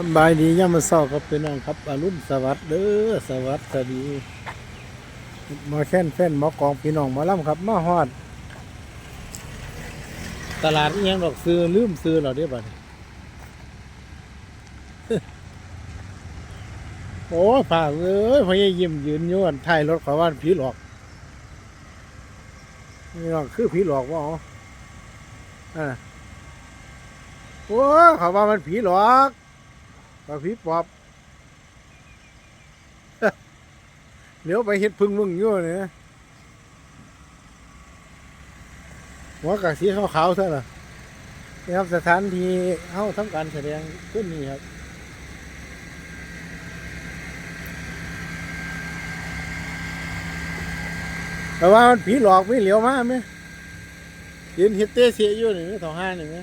สบายดีย่ามาเศร้าครับพี่น้องครับ อรุณสวัสดิ์เด้อสวัสดีมาแค่นแฟนหมอกองพี่น้องหมาล่ำครับมาฮอด ตลาดเอียงดอกซื้อลืมซื้อเราได้อบัดโอ้ผ่าเอ้ยพยายิ้มยืนยวนท้ายรถขาว่าผีหลอกนี่น้อคือผีหลอกว่าอ๋ออ่าโอ้ขาว่ามันผีหลอก ว่าผีปอบเดี๋ยวไปเฮ็ดพึ่งมึงอยู่เนี่ยหัวกะสีขาวๆซะล่ะนี่ครับสถานที่เฮาทำการแสดงขึ้นนี่ครับแต่ว่ามันผีหลอกไม่เหลียวมากไหมยืนเฮ็ดเตะเสียอยู่นี่มีสองห้านี่ไหม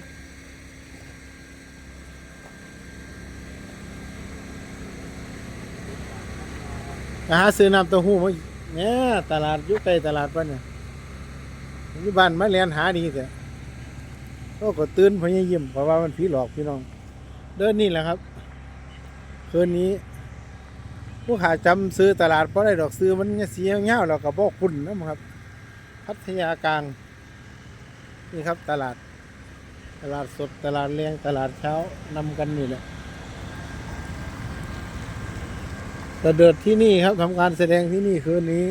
ไปหาซื้อน้ำเต้าหู้มาเนี่ยตลาดยู่ใกลตลาดปะเนี่ยอยู่บ้านมาเรียนหาดีแต่ก็ก็ตื่นพยายามเพราะว่ามันผีหลอกพี่น้อง เดินนี่แหละครับ คืนนี้ผู้ขาจำซื้อตลาดเพราะได้ดอกซื้อมันเสียเงี้ยเราก็บอกคุณนะครับ พัทยากลางนี่ครับตลาด ตลาดสดตลาดแรงตลาดเช้านำกันนี่แหละ แต่เดิดที่นี่ครับทำการแสดงที่นี่คืนนี้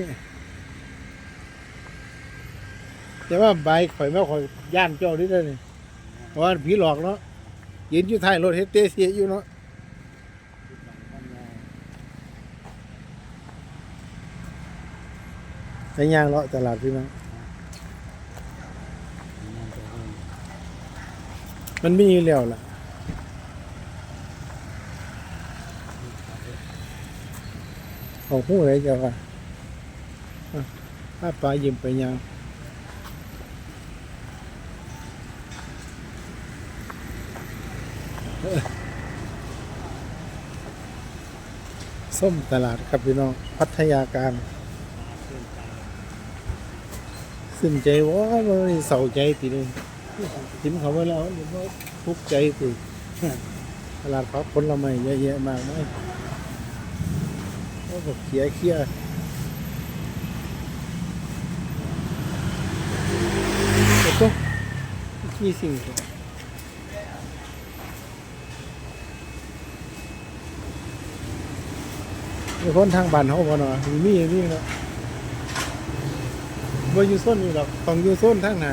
แต่ว่าใบข่อยไม่ข่อยย่านเจ้าดิเลยเพราะว่าผีหลอกเนาะยืนอยู่ท้ายรถเฮดเตเสียอยู่เนาะใช้ยางเลาะตลาดพี่น้องมันมีอยู่แล้วล่ะ ของผู้ใดเจ้าค่ะอะถ้าปลายิ้มไปยังส้มตลาดครับพี่น้อง พัทยาการสิ้นใจว่ามันเศร้าใจตีนึงทิ้มเขาไว้แล้วหรือว่าทุกใจตีตลาดพักผลไม้เยอะแยะมากมายโอ้ก็เขียเขียโอ้โหขี้สิ่งมีคนทางบ้านเขาบ่เนาะมีมีมีเนาะบ่อยู่โซนนี่หรอกต้องอยู่โซนทางหน้า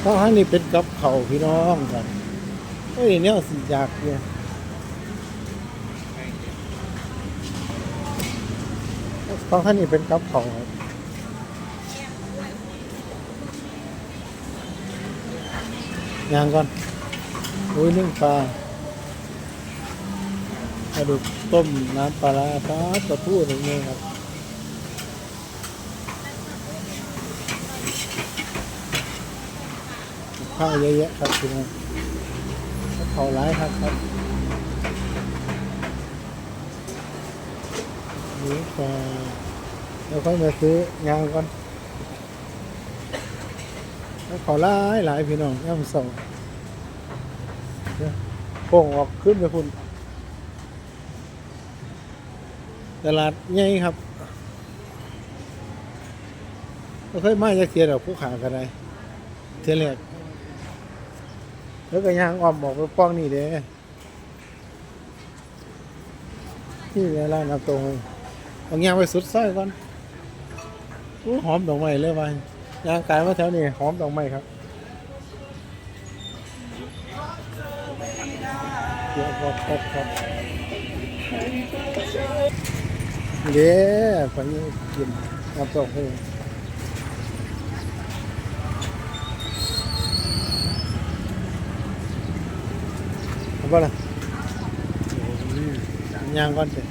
เพราะอันนี้เป็นกับเขาพี่น้องกันเฮ้ยเนี่ยสิอยากเนี่ยเพราะอันนี้เป็นกับเขาครับย่างก่อนอุ้ยนึ่งปลาปลาดุกต้มน้ำปลาร้าปลาตะพูดอย่างเงี้ยครับ ข้าวเยอะแยะครับพี่น้องเขาร้ายครับครับนี่ปลาแล้วค่อยมาซื้อยางก่อนแล้วเขาร้ายหลายพี่น้องย่ำส่งโป่งออกขึ้นไปพุ่นตลาดใหญ่ครับก็เคยมาจะเทียดอกผู้ขากันไดเทียแรก แล้วก็ย่างอ้อมบอกไปป้องนี่เด้ที่ในร้านน้ำตรงเอาย่างไปสุดซอยก่อนอู้หอมดอกไม้เลยไปย่างกายมาแถวนี้หอมดอกไม้ครับเดี๋ยวครับครับครับเด้ไปกินน้ำเต้าหู้ เอาป่ล่ะยางก่อนเถอะ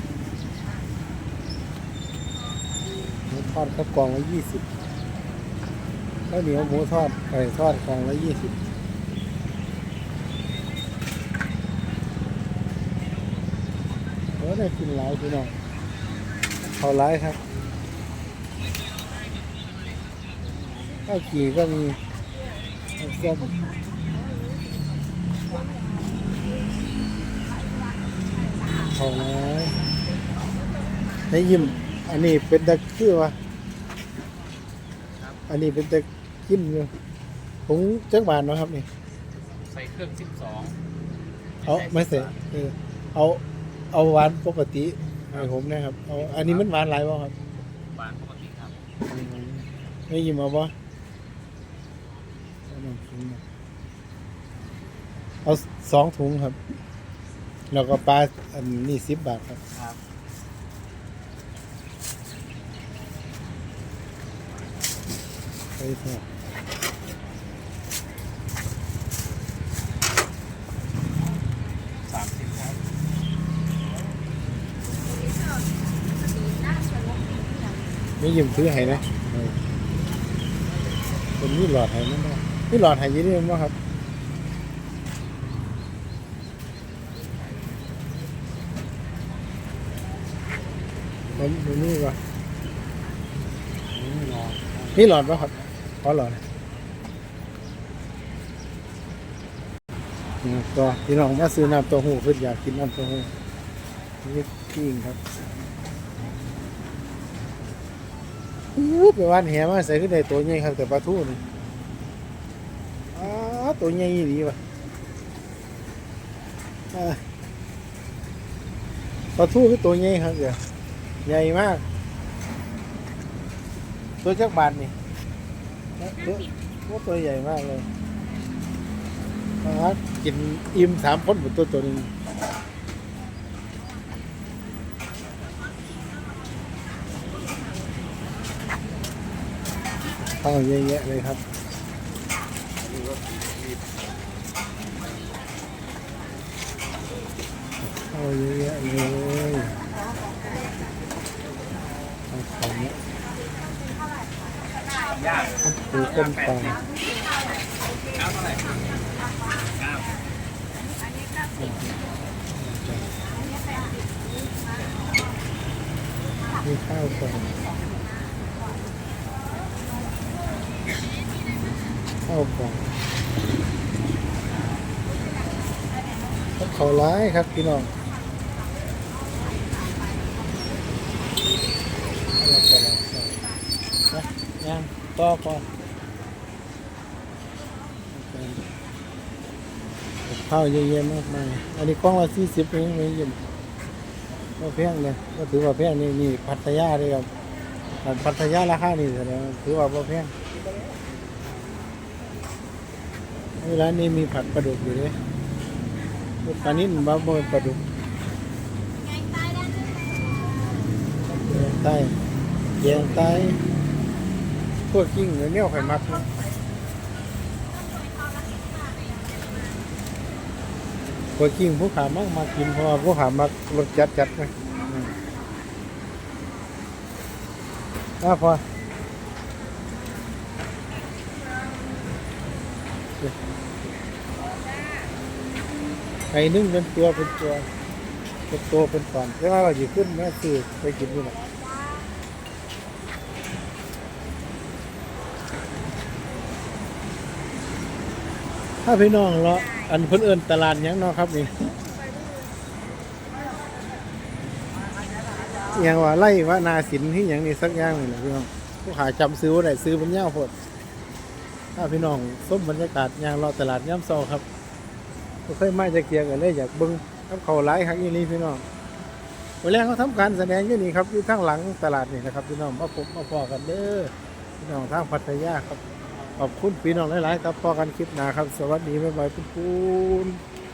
หมูทอดครับกล่องละยี่สิบข้าวเหนียวหมูทอดไก่ทอดกล่องละยี่สิบเออได้กินหลายพี่น้องเขาร้ายครับข้าวจี่ก็มีข้าวส้ม เอาแล้วให้ยิ้ม อันนี้เป็นตะคือวะอันนี้เป็นตะกินอยู่ผงจักบานเนาะครับนี่ ใส่เครื่องสิบสองเอาไม่ใส่เออเอาเอาหวานปกติให้ผมนะครับ เอาอันนี้มันหวานหลายบ่ครับบานปกติครับไม่ยิ้มเอาบ่เอาหนึ่งถุงนะเอาสองถุงครับ แล้วก็ปลาอันนี้สิบบาทครับ ครับไปทอดสามสิบครับไม่ยิ้มซื้อให้นะเออเป็นนี่หลอดให้นั่นนะนี่หลอดให้อยี่นี่มั้งครับ ผมดูนี่ก่อนนี่รอนี่หลอดป่ะครับขอหลอดนี่ก็พี่น้องมาซื้อน้ำเต้าหู้เพื่ออยากกินน้ำเต้าหู้นี่ปิ้งครับอู้ไปวันแหมาใส่ขึ้นได้ตัวใหญ่ครับแต่ปลาทูนี่อ้าตัวใหญ่ดีว่ะอ่าปลาทูคือตัวใหญ่ครับเดี๋ยว ใหญ่มาก ตัวจักบาทนี่ตัวตัวตัวใหญ่มากเลยมากินอิ่มสามคนหมดตัวตัวหนึงข้าวเยอะแยะเลยครับข้าวเยอะแยะเลยเอา ของยย่างคือต้นตาลามีข้าวกล่องข้าวกล่องเขาร้ายครับพี่น้อง อะไรกันล่ะนะยังต่อก่อนข้าวเยอะแยะมากมายอันนี้กล้องละสี่สิบเองไม่ยินก็แพงเลยก็ถือว่าแพงนี่นี่พัทยาเลยครับอันพัทยาราคานี่แสดงว่าถือว่าบ่แพงในร้านนี้มีผัดปลาดุกอยู่เลยปลานิ่มบ้าบ่ปลาดุกแยงใต้ แยงใต้พวกกิ้งเนี้ยไข่มักนะพวกกิ้งผู้ขามักมากินเพราะผู้ขามักรสจัดจัดๆนะอืมอะพอไอ้นึ่งเป็นตัวเป็นตัวเป็นตัวเป็นตอนแต่ว่าเราอยู่ขึ้นแม่ซื้อไปกินนี่แหละ ถ้าพี่น้องเราะอันเพิ่นเอินตลาดยังเนาะครับนี่อย่างว่าไล่ว่านาสินที่อย่างนี้สักอย่างนี่แหละพี่น้องผู้หาจำซื้อว่าได้ซื้อมันยาวโพดถ้าพี่น้องส้มบรรยากาศยางเราะตลาดย่ำซอครับบ่เคยมาจะเกียร์กันเลยอยากบิ่งกับเขาหลายครั้งอีหลีพี่น้องวันแรกเขาทำการแสดงอยู่นี่ครับอยู่ทางหลังตลาดนี่นะครับพี่น้องมาพบมาพอกันเด้อพี่น้องทางพัทยาครับ ขอบคุณพี่น้องหลาย ๆ ครับพอกันคลิปหนาครับ สวัสดีบ๊ายบายคุณ